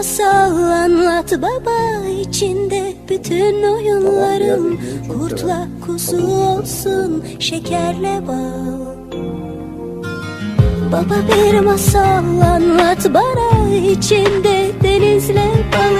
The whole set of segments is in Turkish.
masal anlat baba içinde bütün oyunlarım Kurtla kuzu olsun şekerle bal. Baba bir masal anlat bana içinde denizle balıklar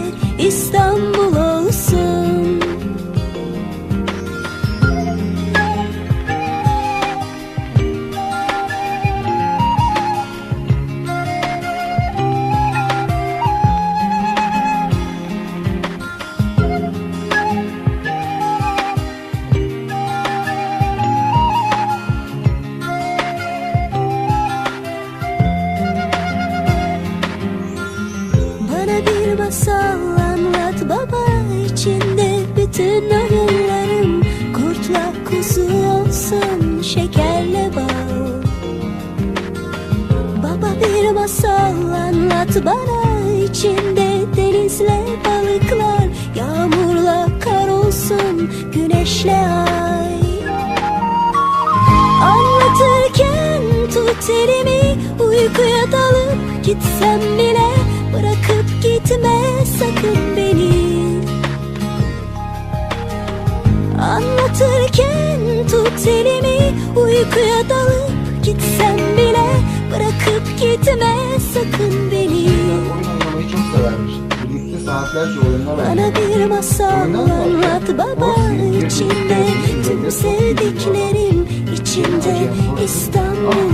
oyunlarım Kurtla kuzu olsun şekerle bal. Baba bir masal anlat bana içinde denizle balıklar Yağmurla kar olsun güneşle ay. Anlatırken tut elimi Uykuya dalıp gitsem bile Bırakıp gitme Uykuya dalıp gitsem bile Bırakıp gitme sakın beni. Bana bir masal anlat baba içinde Tüm sevdiklerim içinde İstanbul